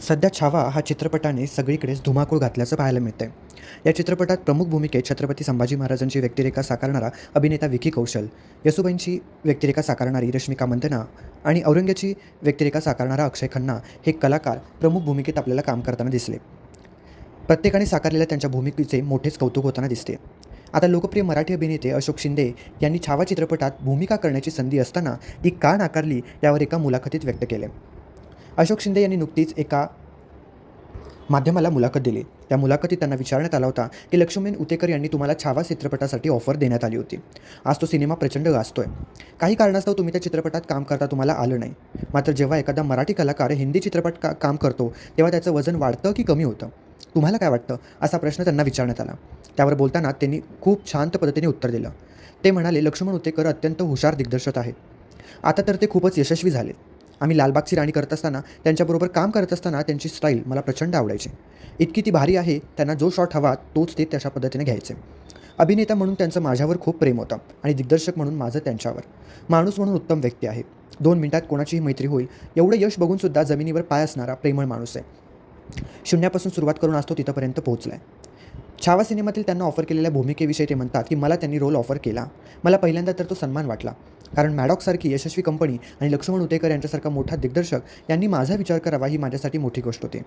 सध्या छावा हा चित्रपटाने सगळीकडेच धुमाकूळ घातल्याचं पाहायला मिळतंय. या चित्रपटात प्रमुख भूमिकेत छत्रपती संभाजी महाराजांची व्यक्तिरेखा साकारणारा अभिनेता विकी कौशल यसुबाईंची व्यक्तिरेखा साकारणारी रश्मिका मंदना आणि औरंग्याची व्यक्तिरेखा साकारणारा अक्षय खन्ना हे कलाकार प्रमुख भूमिकेत आपल्याला काम करताना दिसले. प्रत्येकाने साकारलेल्या त्यांच्या भूमिकेचे मोठेच कौतुक होताना दिसते. आता लोकप्रिय मराठी अभिनेते अशोक शिंदे यांनी छावा चित्रपटात भूमिका करण्याची संधी असताना ती का नाकारली यावर एका मुलाखतीत व्यक्त केले अशोक शिंदे यांनी नुकतीच एका माध्यमाला मुलाखत दिली. त्या मुलाखतीत त्यांना विचारण्यात आला होता की लक्ष्मण उतेकर यांनी तुम्हाला छावा चित्रपटासाठी ऑफर देण्यात आली होती. आज तो सिनेमा प्रचंड गाजतोय. काही कारणास्तव तुम्ही त्या चित्रपटात काम करता तुम्हाला आलं नाही. मात्र जेव्हा एखादा मराठी कलाकार हिंदी चित्रपट का काम करतो तेव्हा त्याचं वजन वाढतं की कमी होतं? तुम्हाला काय वाटतं? असा प्रश्न त्यांना विचारण्यात आला. त्यावर बोलताना त्यांनी खूप शांत पद्धतीने उत्तर दिलं. ते म्हणाले लक्ष्मण उतेकर अत्यंत हुशार दिग्दर्शक आहेत. आता तर ते खूपच यशस्वी झाले. आम्ही लालबागची राणी करत असताना त्यांच्याबरोबर काम करत असताना त्यांची स्टाईल मला प्रचंड आवडायची. इतकी ती भारी आहे त्यांना जो शॉट हवा तोच ते तशा पद्धतीने घ्यायचे. अभिनेता म्हणून त्यांचं माझ्यावर खूप प्रेम होतं आणि दिग्दर्शक म्हणून माझं त्यांच्यावर. माणूस म्हणून उत्तम व्यक्ती आहे. दोन मिनिटात कोणाचीही मैत्री होईल एवढं यश बघूनसुद्धा जमिनीवर पाय असणारा प्रेमळ माणूस आहे. शून्यापासून सुरुवात करून आज तो तिथंपर्यंत पोहोचला आहे छावा सिनेमातील त्यांना ऑफर केलेल्या भूमिकेविषयी ते म्हणतात की मला त्यांनी रोल ऑफर केला. मला पहिल्यांदा तर तो सन्मान वाटला. कारण मॅडॉकसारखी यशस्वी कंपनी आणि लक्ष्मण उतेकर यांच्यासारखा मोठा दिग्दर्शक यांनी माझा विचार करावा ही माझ्यासाठी मोठी गोष्ट होती.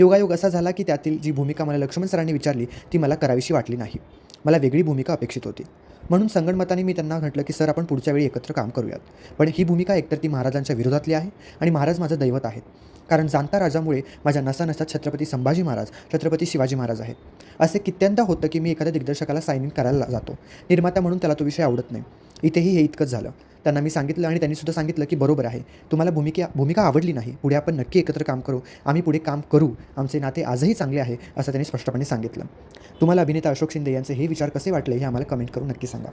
योगायोग असा झाला की त्यातील जी भूमिका मला लक्ष्मण सरांनी विचारली ती मला करावीशी वाटली नाही. मला वेगळी भूमिका अपेक्षित होती. म्हणून संगणमताने मी त्यांना म्हटलं की सर आपण पुढच्या वेळी एकत्र काम करूयात. पण ही भूमिका एकतर ती महाराजांच्या विरोधातली आहे आणि महाराज माझं दैवत आहेत. कारण जाणता राजामुळे माझ्या नसानसात छत्रपती संभाजी महाराज छत्रपती शिवाजी महाराज आहेत. असे कित्यंदा होतं की मी एखाद्या दिग्दर्शकाला साईन इन करायला जातो. निर्माता म्हणून त्याला तो विषय आवडत नाही. इथेही हे इतकंच झालं. त्यांना मी सांगितलं आणि त्यांनी सुद्धा सांगितलं की बरोबर आहे. तुम्हाला भूमिका भूमिका आवडली नाही पुढे आपण नक्की एकत्र काम करू. आम्ही पुढे काम करू. आमचे नाते आजही चांगले आहे असं त्यांनी स्पष्टपणे सांगितलं. तुम्हाला अभिनेता अशोक शिंदे यांचे हे विचार कसे वाटले हे आम्हाला कमेंट करून नक्की सांगा.